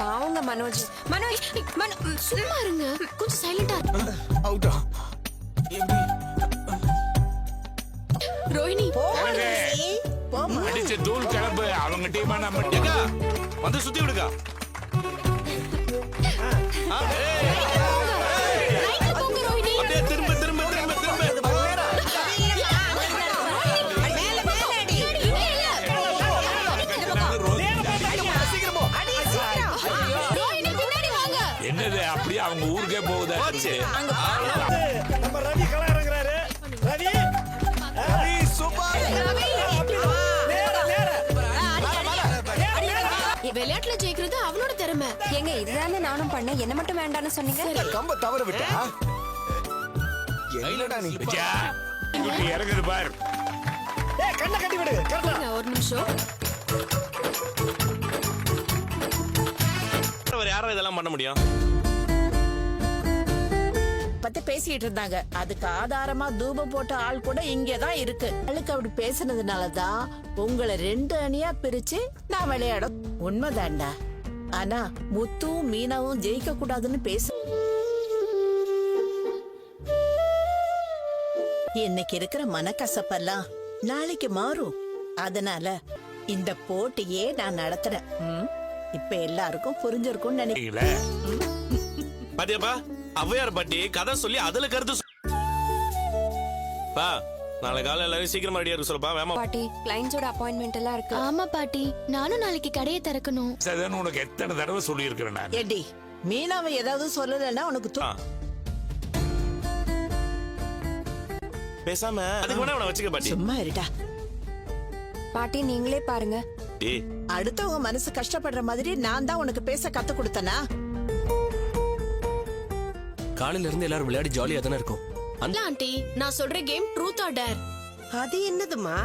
போங்க மனோஜ். மனோஜ் மனோ சும்மா இருங்க. கொஞ்சம் சைலண்டா அவுட்டா ரோஹிணி. அடிச்ச தூள் கிளம்பு அவங்க டீமா நம்ம வந்து சுத்தி விடுக்கா. அவங்க ஊருக்கே போகுதா போச்சு. நம்ம ரவி களம் இறங்குறாரு ரவி ரவி சூப்பர் நேர நேர. விளையாட்டுல ஜெயிக்கிறது அவனோட திறமை. ஏங்க இதுதானே நானும் பண்ணேன். என்ன மட்டும் வேண்டாம்னு சொன்னீங்க? கம்ப தவற விட்டா? என்னடா நீ? இப்படி இறங்குது பார். ஏய் கண்ணை கட்டி விடு. கரெக்டா. ஒரு நிமிஷம். யாரும் இதெல்லாம் பண்ண முடியும்? பத்தி பேசிட்டு இருந்தாங்க. அதுக்கு ஆதாரமா தூபம் போட்ட ஆள் கூட இங்கதான் இருக்கு. அவளுக்கு அப்படி பேசுனதுனாலதான் உங்களை ரெண்டு அணியா பிரிச்சு நான் விளையாட உண்மைதான்டா. ஆனா முத்துவும் மீனாவும் ஜெயிக்க கூடாதுன்னு பேச இன்னைக்கு இருக்கிற மனக்கசப்பெல்லாம் நாளைக்கு மாறும். அதனால இந்த போட்டியே நான் நடத்துறேன். ம்? இப்ப எல்லாருக்கும் புரிஞ்சிருக்கும்னு நினைக்கிறேன். ஔவையார் பாட்டி கதை சொல்லி அதுல கருத்து பா நாளை காலை எல்லாரும் சீக்கிரமா ரெடியா இருக்க சொல்லப்பா வேமா. பாட்டி கிளைண்ட்ஸோட அப்பாயின்மெண்ட் எல்லாம் இருக்கு. ஆமா பாட்டி. நானும் நாளைக்கு கடையை திறக்கணும். சரிதானே உனக்கு எத்தனை தடவை சொல்லியிருக்கிறேன் நான். எடி மீனாவை ஏதாவது சொல்லலைன்னா உனக்கு தூ-. பேசாம அதுக்கு வேணா அவனை வச்சுக்க பாட்டி. சும்மா இருடா. பாட்டி நீங்களே பாருங்க. டேய். அடுத்தவங்க மனசு கஷ்டப்படுற மாதிரி நான் தான் உனக்கு பேச கத்து கொடுத்தனா? காலையில இருந்து எல்லாரும் விளையாடி ஜாலியா தானே இருக்கும். இல்ல ஆண்டி நான் சொல்ற கேம் ட்ரூத் ஆர் டேர் அது என்னதுமா